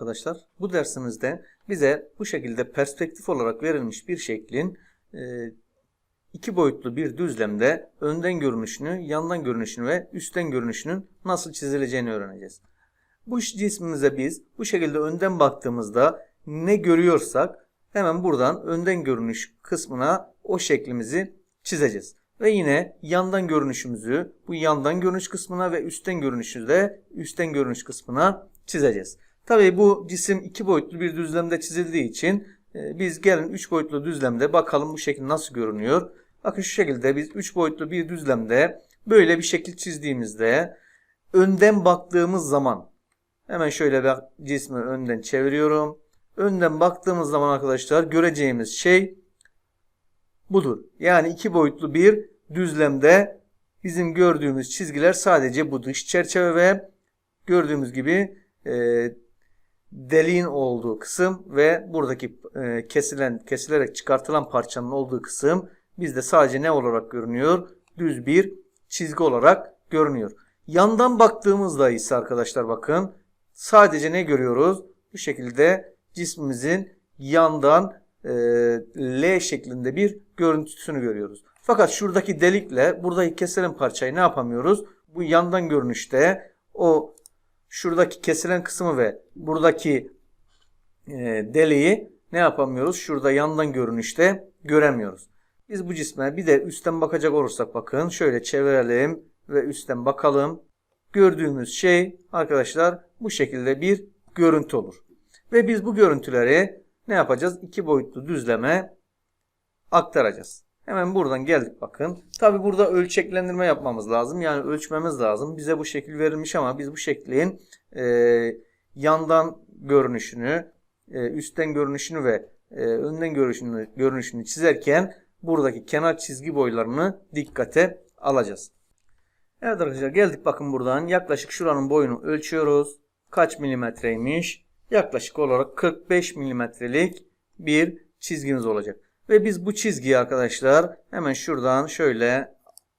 Arkadaşlar. Bu dersimizde bize bu şekilde perspektif olarak verilmiş bir şeklin e, iki boyutlu bir düzlemde önden görünüşünü, yandan görünüşünü ve üstten görünüşünün nasıl çizileceğini öğreneceğiz. Bu cismimize biz bu şekilde önden baktığımızda ne görüyorsak hemen buradan önden görünüş kısmına o şeklimizi çizeceğiz. Ve yine yandan görünüşümüzü bu yandan görünüş kısmına ve üstten görünüşü de üstten görünüş kısmına çizeceğiz. Tabii bu cisim iki boyutlu bir düzlemde çizildiği için e, biz gelin üç boyutlu düzlemde bakalım bu şekil nasıl görünüyor. Bakın şu şekilde biz üç boyutlu bir düzlemde böyle bir şekil çizdiğimizde önden baktığımız zaman hemen şöyle ben cismi önden çeviriyorum. Önden baktığımız zaman arkadaşlar göreceğimiz şey budur. Yani iki boyutlu bir düzlemde bizim gördüğümüz çizgiler sadece bu dış çerçeve ve gördüğümüz gibi e, deliğin olduğu kısım ve buradaki e, kesilen kesilerek çıkartılan parçanın olduğu kısım bizde sadece ne olarak görünüyor? Düz bir çizgi olarak görünüyor. Yandan baktığımızda ise arkadaşlar bakın sadece ne görüyoruz? Bu şekilde cismimizin yandan e, L şeklinde bir görüntüsünü görüyoruz. Fakat şuradaki delikle buradaki kesilen parçayı ne yapamıyoruz? Bu yandan görünüşte o şuradaki kesilen kısmı ve buradaki e, deliği ne yapamıyoruz? Şurada yandan görünüşte göremiyoruz. Biz bu cisme bir de üstten bakacak olursak bakın şöyle çevirelim ve üstten bakalım. Gördüğümüz şey arkadaşlar bu şekilde bir görüntü olur. Ve biz bu görüntüleri ne yapacağız? İki boyutlu düzleme aktaracağız. Hemen buradan geldik bakın. Tabi burada ölçeklendirme yapmamız lazım. Yani ölçmemiz lazım. Bize bu şekil verilmiş ama biz bu şeklin e, yandan görünüşünü, e, üstten görünüşünü ve e, önden görünüşünü, görünüşünü çizerken buradaki kenar çizgi boylarını dikkate alacağız. Evet arkadaşlar geldik bakın buradan. Yaklaşık şuranın boyunu ölçüyoruz. Kaç milimetreymiş? Yaklaşık olarak 45 milimetrelik bir çizgimiz olacak. Ve biz bu çizgiyi arkadaşlar hemen şuradan şöyle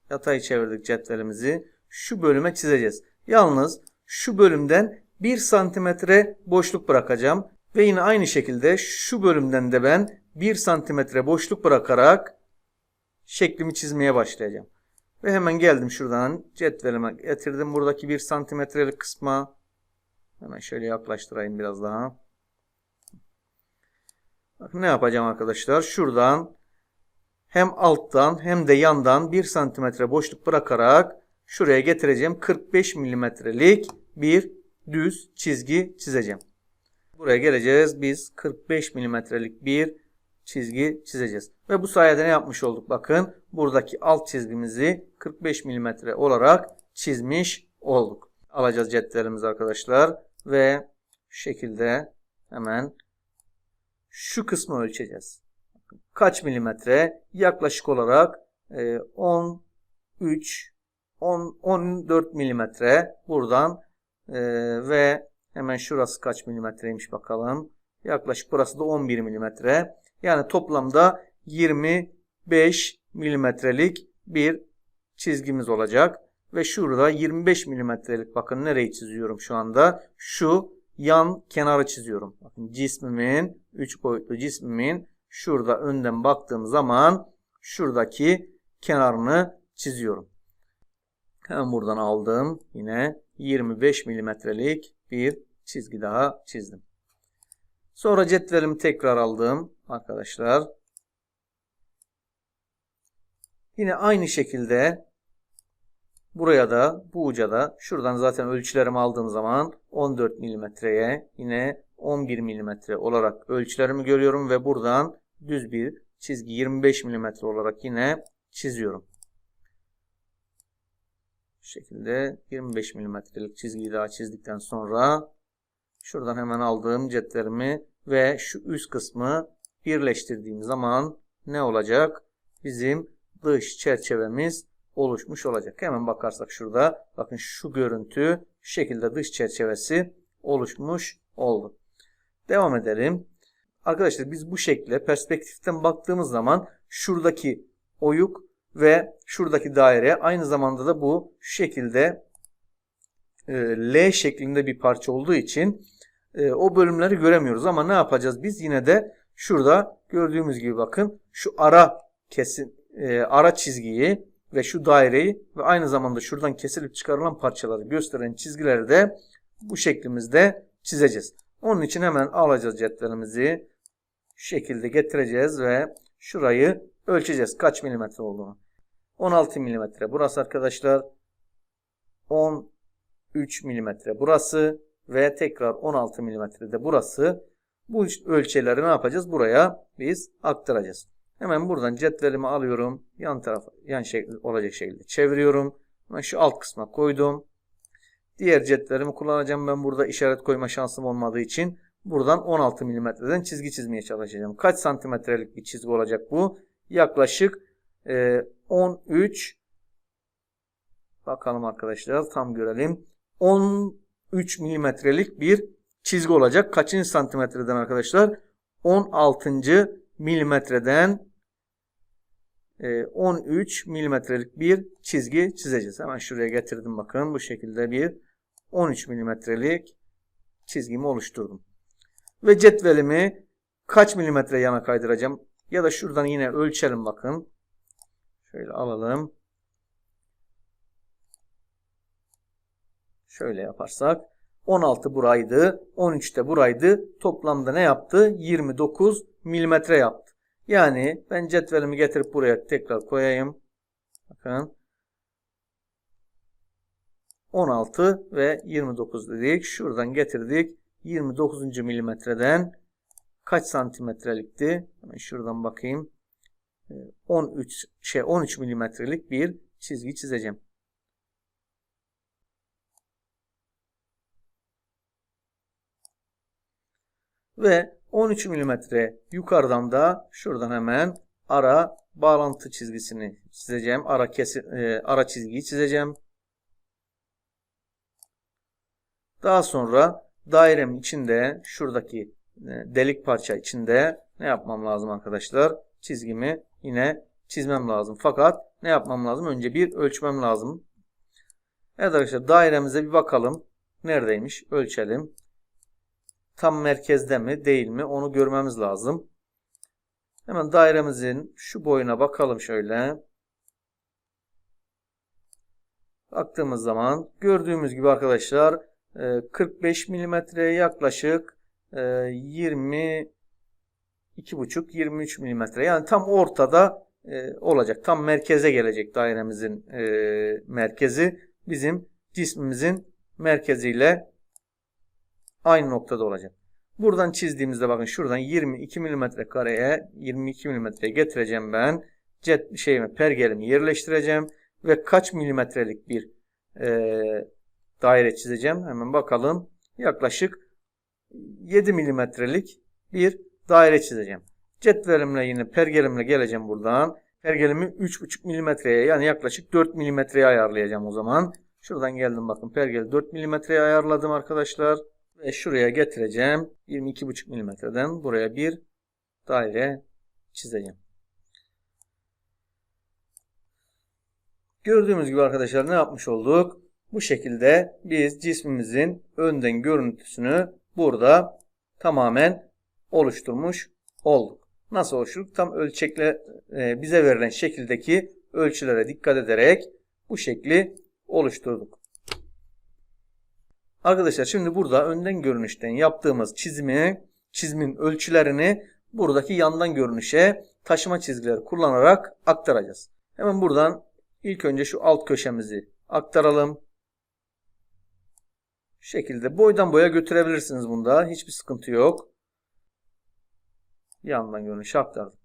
yatay çevirdik cetvelimizi. Şu bölüme çizeceğiz. Yalnız şu bölümden 1 santimetre boşluk bırakacağım. Ve yine aynı şekilde şu bölümden de ben 1 santimetre boşluk bırakarak şeklimi çizmeye başlayacağım. Ve hemen geldim şuradan cetvelime getirdim buradaki 1 santimetrelik kısma. Hemen şöyle yaklaştırayım biraz daha. Ne yapacağım arkadaşlar? Şuradan hem alttan hem de yandan 1 santimetre boşluk bırakarak şuraya getireceğim. 45 milimetrelik bir düz çizgi çizeceğim. Buraya geleceğiz. Biz 45 milimetrelik bir çizgi çizeceğiz. Ve bu sayede ne yapmış olduk? Bakın buradaki alt çizgimizi 45 milimetre olarak çizmiş olduk. Alacağız cetvelimizi arkadaşlar. Ve şekilde hemen şu kısmı ölçeceğiz. Kaç milimetre? Yaklaşık olarak 13 10, 14 milimetre buradan e, ve hemen şurası kaç milimetreymiş bakalım. Yaklaşık burası da 11 milimetre. Yani toplamda 25 milimetrelik bir çizgimiz olacak. Ve şurada 25 milimetrelik bakın nereyi çiziyorum şu anda. Şu yan kenarı çiziyorum. Bakın cismimin 3 boyutlu cismimin şurada önden baktığım zaman şuradaki kenarını çiziyorum. Hemen buradan aldım. Yine 25 milimetrelik bir çizgi daha çizdim. Sonra cetvelimi tekrar aldım arkadaşlar. Yine aynı şekilde buraya da bu uca da şuradan zaten ölçülerimi aldığım zaman 14 milimetreye yine 11 milimetre olarak ölçülerimi görüyorum ve buradan düz bir çizgi 25 milimetre olarak yine çiziyorum. Bu şekilde 25 milimetrelik çizgiyi daha çizdikten sonra şuradan hemen aldığım cetlerimi ve şu üst kısmı birleştirdiğim zaman ne olacak? Bizim dış çerçevemiz oluşmuş olacak. Hemen bakarsak şurada bakın şu görüntü şu şekilde dış çerçevesi oluşmuş oldu. Devam edelim. Arkadaşlar biz bu şekilde perspektiften baktığımız zaman şuradaki oyuk ve şuradaki daire aynı zamanda da bu şekilde e, L şeklinde bir parça olduğu için e, o bölümleri göremiyoruz. Ama ne yapacağız? Biz yine de şurada gördüğümüz gibi bakın şu ara kesin e, ara çizgiyi ve şu daireyi ve aynı zamanda şuradan kesilip çıkarılan parçaları gösteren çizgileri de bu şeklimizde çizeceğiz. Onun için hemen alacağız cetvelimizi. Şu şekilde getireceğiz ve şurayı ölçeceğiz. Kaç milimetre olduğunu. 16 milimetre burası arkadaşlar. 13 milimetre burası ve tekrar 16 milimetre de burası. Bu ölçüleri ne yapacağız? Buraya biz aktaracağız. Hemen buradan cetvelimi alıyorum. Yan tarafa yan şekli olacak şekilde çeviriyorum. Hemen şu alt kısma koydum. Diğer cetvelimi kullanacağım. Ben burada işaret koyma şansım olmadığı için buradan 16 milimetreden çizgi çizmeye çalışacağım. Kaç santimetrelik bir çizgi olacak bu? Yaklaşık e, 13 bakalım arkadaşlar tam görelim. 13 milimetrelik bir çizgi olacak. Kaçıncı santimetreden arkadaşlar? 16. milimetreden 13 milimetrelik bir çizgi çizeceğiz. Hemen şuraya getirdim bakın. Bu şekilde bir 13 milimetrelik çizgimi oluşturdum. Ve cetvelimi kaç milimetre yana kaydıracağım? Ya da şuradan yine ölçelim bakın. Şöyle alalım. Şöyle yaparsak 16 buraydı, 13 de buraydı. Toplamda ne yaptı? 29 milimetre yaptı. Yani ben cetvelimi getirip buraya tekrar koyayım. Bakın. 16 ve 29 dedik. Şuradan getirdik. 29. milimetreden kaç santimetrelikti? Hemen şuradan bakayım. 13 şey 13 milimetrelik bir çizgi çizeceğim. Ve 13 milimetre yukarıdan da şuradan hemen ara bağlantı çizgisini çizeceğim. Ara kesi, e, ara çizgiyi çizeceğim. Daha sonra dairemin içinde şuradaki e, delik parça içinde ne yapmam lazım arkadaşlar? Çizgimi yine çizmem lazım. Fakat ne yapmam lazım? Önce bir ölçmem lazım. Evet arkadaşlar dairemize bir bakalım. Neredeymiş? Ölçelim. Tam merkezde mi değil mi onu görmemiz lazım. Hemen dairemizin şu boyuna bakalım şöyle. Baktığımız zaman gördüğümüz gibi arkadaşlar 45 e, milimetreye yaklaşık 20 2,5 23 milimetre yani tam ortada e, olacak. Tam merkeze gelecek dairemizin e, merkezi bizim cismimizin merkeziyle aynı noktada olacak. Buradan çizdiğimizde bakın şuradan 22 milimetre kareye 22 milimetreye getireceğim ben. Cet şeyimi pergelimi yerleştireceğim ve kaç milimetrelik bir e, daire çizeceğim. Hemen bakalım. Yaklaşık 7 milimetrelik bir daire çizeceğim. Cetvelimle yine pergelimle geleceğim buradan. Pergelimi 3,5 milimetreye yani yaklaşık 4 milimetreye ayarlayacağım o zaman. Şuradan geldim bakın pergeli 4 milimetreye ayarladım arkadaşlar. Ve şuraya getireceğim. 22,5 milimetreden buraya bir daire çizeceğim. Gördüğümüz gibi arkadaşlar ne yapmış olduk? Bu şekilde biz cismimizin önden görüntüsünü burada tamamen oluşturmuş olduk. Nasıl oluşturduk? Tam ölçekle e, bize verilen şekildeki ölçülere dikkat ederek bu şekli oluşturduk. Arkadaşlar şimdi burada önden görünüşten yaptığımız çizimi, çizimin ölçülerini buradaki yandan görünüşe taşıma çizgileri kullanarak aktaracağız. Hemen buradan ilk önce şu alt köşemizi aktaralım. Şu şekilde boydan boya götürebilirsiniz bunda. Hiçbir sıkıntı yok. Yandan görünüşe aktardım.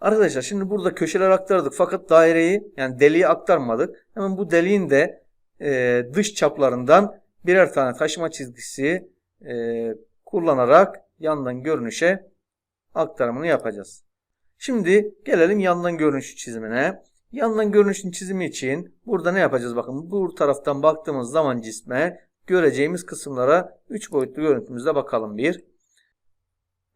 Arkadaşlar şimdi burada köşeler aktardık fakat daireyi yani deliği aktarmadık. Hemen bu deliğin de e, dış çaplarından birer tane taşıma çizgisi e, kullanarak yandan görünüşe aktarımını yapacağız. Şimdi gelelim yandan görünüş çizimine. Yandan görünüşün çizimi için burada ne yapacağız? Bakın bu taraftan baktığımız zaman cisme göreceğimiz kısımlara 3 boyutlu görüntümüzde bakalım bir.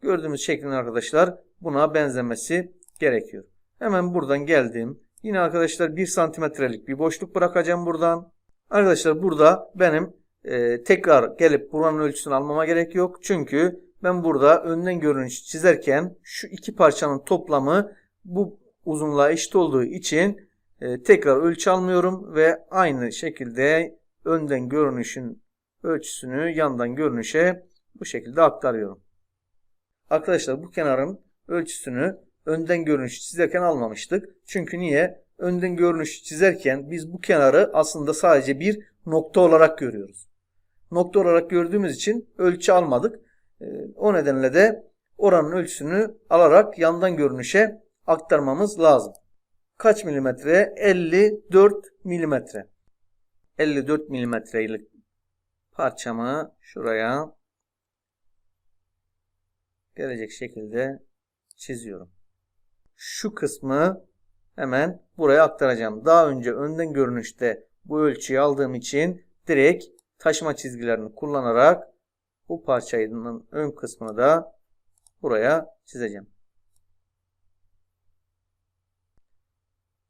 Gördüğümüz şeklin arkadaşlar buna benzemesi gerekiyor. Hemen buradan geldim. Yine arkadaşlar 1 santimetrelik bir boşluk bırakacağım buradan. Arkadaşlar burada benim e, tekrar gelip buranın ölçüsünü almama gerek yok. Çünkü ben burada önden görünüş çizerken şu iki parçanın toplamı bu uzunluğa eşit olduğu için e, tekrar ölçü almıyorum ve aynı şekilde önden görünüşün ölçüsünü yandan görünüşe bu şekilde aktarıyorum. Arkadaşlar bu kenarın ölçüsünü önden görünüş çizerken almamıştık. Çünkü niye? Önden görünüş çizerken biz bu kenarı aslında sadece bir nokta olarak görüyoruz. Nokta olarak gördüğümüz için ölçü almadık. Ee, O nedenle de oranın ölçüsünü alarak yandan görünüşe aktarmamız lazım. Kaç milimetre? 54 milimetre. 54 milimetrelik parçamı şuraya gelecek şekilde çiziyorum. Şu kısmı hemen buraya aktaracağım. Daha önce önden görünüşte bu ölçüyü aldığım için direkt taşıma çizgilerini kullanarak bu parçanın ön kısmını da buraya çizeceğim.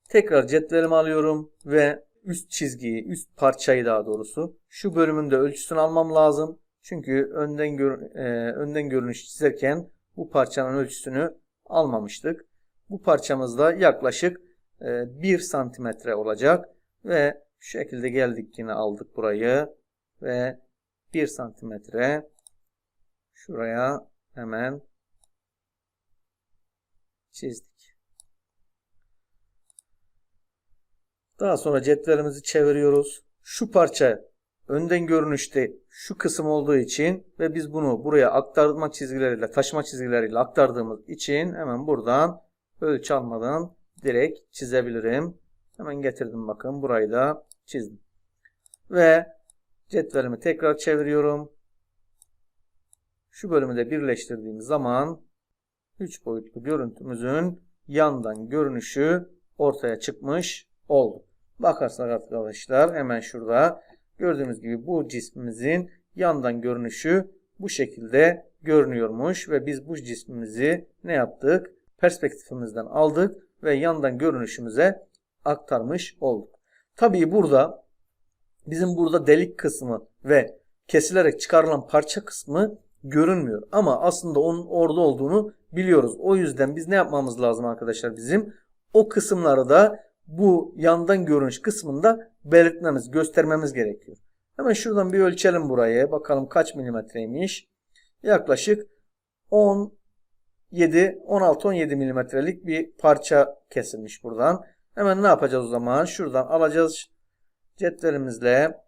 Tekrar cetvelimi alıyorum ve üst çizgiyi, üst parçayı daha doğrusu şu bölümün de ölçüsünü almam lazım. Çünkü önden gör, e, önden görünüş çizerken bu parçanın ölçüsünü almamıştık. Bu parçamızda yaklaşık e, 1 santimetre olacak ve şu şekilde geldik yine aldık burayı ve 1 santimetre şuraya hemen çizdik. Daha sonra cetvelimizi çeviriyoruz. Şu parça önden görünüşte şu kısım olduğu için ve biz bunu buraya aktarma çizgileriyle, taşıma çizgileriyle aktardığımız için hemen buradan ölçü almadan direkt çizebilirim. Hemen getirdim bakın burayı da çizdim. Ve cetvelimi tekrar çeviriyorum. Şu bölümü de birleştirdiğim zaman 3 boyutlu görüntümüzün yandan görünüşü ortaya çıkmış oldu. Bakarsak arkadaşlar hemen şurada gördüğümüz gibi bu cismimizin yandan görünüşü bu şekilde görünüyormuş ve biz bu cismimizi ne yaptık? Perspektifimizden aldık ve yandan görünüşümüze aktarmış olduk. Tabii burada bizim burada delik kısmı ve kesilerek çıkarılan parça kısmı görünmüyor. Ama aslında onun orada olduğunu biliyoruz. O yüzden biz ne yapmamız lazım arkadaşlar bizim? O kısımları da bu yandan görünüş kısmında belirtmemiz, göstermemiz gerekiyor. Hemen şuradan bir ölçelim burayı. Bakalım kaç milimetreymiş. Yaklaşık 17, 16-17 milimetrelik bir parça kesilmiş buradan. Hemen ne yapacağız o zaman? Şuradan alacağız cetvelimizle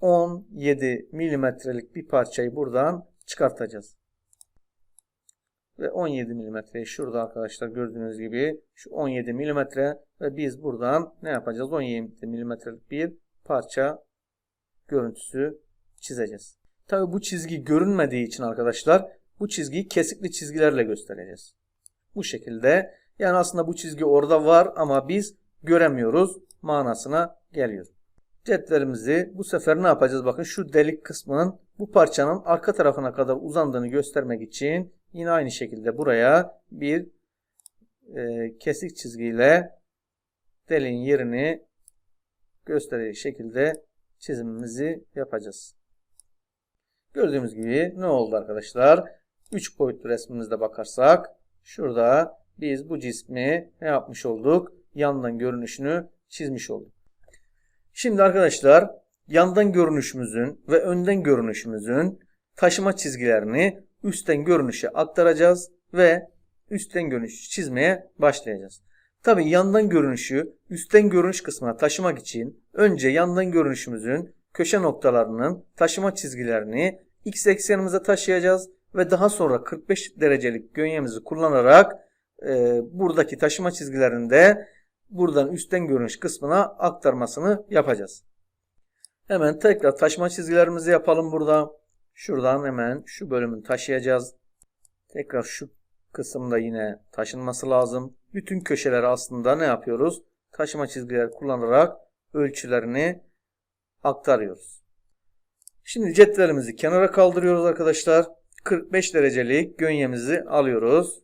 17 milimetrelik bir parçayı buradan çıkartacağız. Ve 17 milimetreyi şurada arkadaşlar gördüğünüz gibi şu 17 milimetre ve biz buradan ne yapacağız? 17 milimetrelik bir parça görüntüsü çizeceğiz. Tabi bu çizgi görünmediği için arkadaşlar bu çizgiyi kesikli çizgilerle göstereceğiz. Bu şekilde yani aslında bu çizgi orada var ama biz göremiyoruz manasına geliyor. Cetvelimizi bu sefer ne yapacağız? Bakın şu delik kısmının bu parçanın arka tarafına kadar uzandığını göstermek için yine aynı şekilde buraya bir e, kesik çizgiyle deliğin yerini gösterecek şekilde çizimimizi yapacağız. Gördüğümüz gibi ne oldu arkadaşlar? 3 boyutlu resmimizde bakarsak şurada biz bu cismi ne yapmış olduk? Yandan görünüşünü çizmiş olduk. Şimdi arkadaşlar yandan görünüşümüzün ve önden görünüşümüzün taşıma çizgilerini üstten görünüşe aktaracağız ve üstten görünüş çizmeye başlayacağız. Tabi yandan görünüşü üstten görünüş kısmına taşımak için önce yandan görünüşümüzün köşe noktalarının taşıma çizgilerini x eksenimize taşıyacağız ve daha sonra 45 derecelik gönyemizi kullanarak e, buradaki taşıma çizgilerini de buradan üstten görünüş kısmına aktarmasını yapacağız. Hemen tekrar taşıma çizgilerimizi yapalım burada. Şuradan hemen şu bölümü taşıyacağız. Tekrar şu kısımda yine taşınması lazım. Bütün köşeleri aslında ne yapıyoruz? Taşıma çizgileri kullanarak ölçülerini aktarıyoruz. Şimdi cetvelimizi kenara kaldırıyoruz arkadaşlar. 45 derecelik gönyemizi alıyoruz.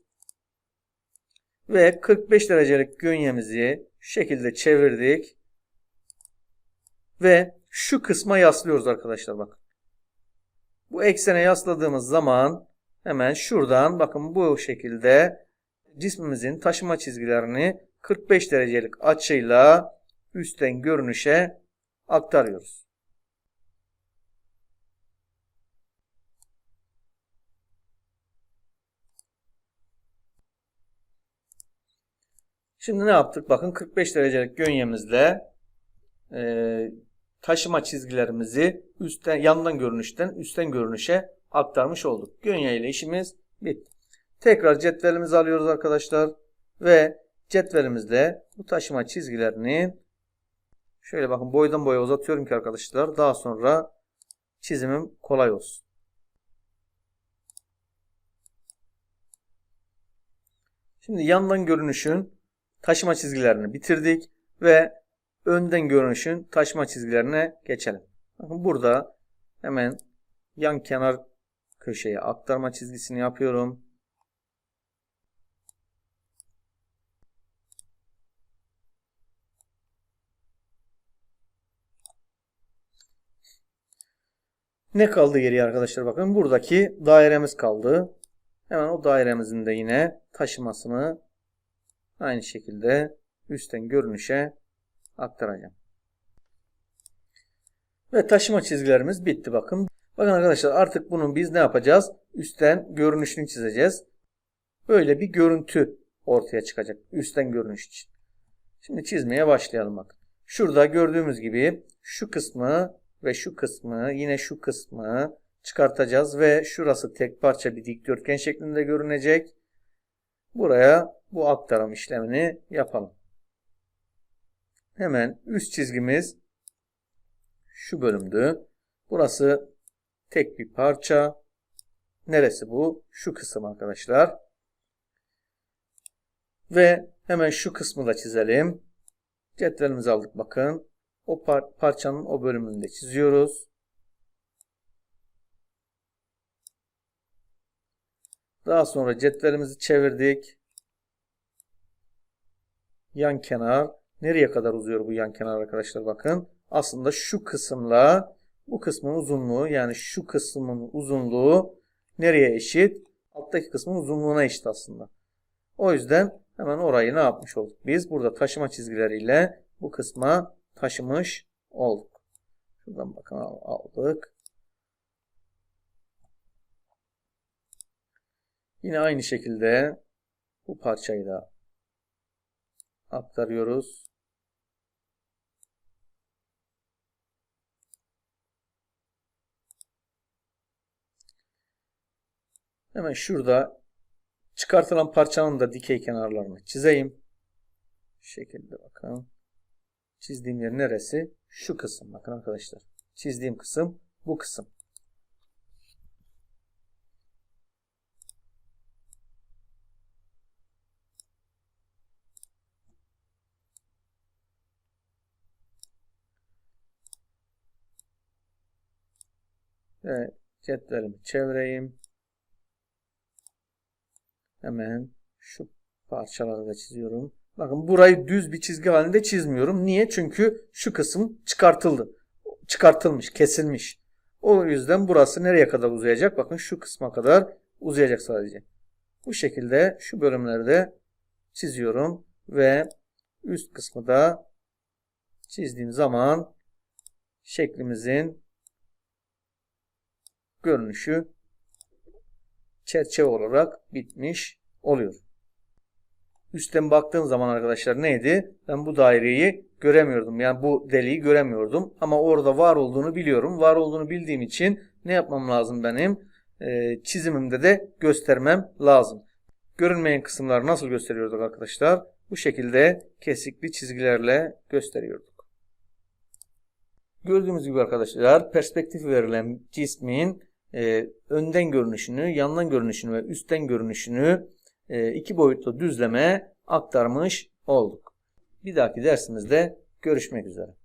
Ve 45 derecelik gönyemizi şu şekilde çevirdik. Ve şu kısma yaslıyoruz arkadaşlar bak. Bu eksene yasladığımız zaman hemen şuradan bakın bu şekilde cismimizin taşıma çizgilerini 45 derecelik açıyla üstten görünüşe aktarıyoruz. Şimdi ne yaptık? Bakın 45 derecelik gönyemizle e, taşıma çizgilerimizi üstten yandan görünüşten üstten görünüşe aktarmış olduk. Gönye ile işimiz bitti. Tekrar cetvelimizi alıyoruz arkadaşlar ve cetvelimizle bu taşıma çizgilerini şöyle bakın boydan boya uzatıyorum ki arkadaşlar daha sonra çizimim kolay olsun. Şimdi yandan görünüşün taşıma çizgilerini bitirdik ve önden görünüşün taşıma çizgilerine geçelim. Bakın burada hemen yan kenar köşeye aktarma çizgisini yapıyorum. Ne kaldı geriye arkadaşlar bakın buradaki dairemiz kaldı. Hemen o dairemizin de yine taşımasını aynı şekilde üstten görünüşe aktaracağım. Ve taşıma çizgilerimiz bitti bakın. Bakın arkadaşlar artık bunun biz ne yapacağız? Üstten görünüşünü çizeceğiz. Böyle bir görüntü ortaya çıkacak. Üstten görünüş için. Şimdi çizmeye başlayalım bakın. Şurada gördüğümüz gibi şu kısmı ve şu kısmı yine şu kısmı çıkartacağız ve şurası tek parça bir dikdörtgen şeklinde görünecek. Buraya bu aktarım işlemini yapalım. Hemen üst çizgimiz şu bölümdü. Burası tek bir parça. Neresi bu? Şu kısım arkadaşlar. Ve hemen şu kısmı da çizelim. Cetvelimizi aldık bakın. O par parçanın o bölümünü de çiziyoruz. Daha sonra cetvelimizi çevirdik. Yan kenar. Nereye kadar uzuyor bu yan kenar arkadaşlar bakın. Aslında şu kısımla bu kısmın uzunluğu yani şu kısmın uzunluğu nereye eşit? Alttaki kısmın uzunluğuna eşit aslında. O yüzden hemen orayı ne yapmış olduk? Biz burada taşıma çizgileriyle bu kısma taşımış olduk. Şuradan bakın aldık. Yine aynı şekilde bu parçayı da aktarıyoruz. Hemen şurada çıkartılan parçanın da dikey kenarlarını çizeyim. Şu şekilde bakın. Çizdiğim yer neresi? Şu kısım. Bakın arkadaşlar. Çizdiğim kısım bu kısım. Ve cetvelimi çevireyim. Hemen şu parçaları da çiziyorum. Bakın burayı düz bir çizgi halinde çizmiyorum. Niye? Çünkü şu kısım çıkartıldı. Çıkartılmış, kesilmiş. O yüzden burası nereye kadar uzayacak? Bakın şu kısma kadar uzayacak sadece. Bu şekilde şu bölümlerde çiziyorum ve üst kısmı da çizdiğim zaman şeklimizin görünüşü çerçeve olarak bitmiş oluyor. Üstten baktığım zaman arkadaşlar neydi? Ben bu daireyi göremiyordum. Yani bu deliği göremiyordum. Ama orada var olduğunu biliyorum. Var olduğunu bildiğim için ne yapmam lazım benim? Ee, çizimimde de göstermem lazım. Görünmeyen kısımlar nasıl gösteriyorduk arkadaşlar? Bu şekilde kesikli çizgilerle gösteriyorduk. Gördüğümüz gibi arkadaşlar perspektif verilen cismin e, önden görünüşünü, yandan görünüşünü ve üstten görünüşünü e, iki boyutlu düzleme aktarmış olduk. Bir dahaki dersimizde görüşmek üzere.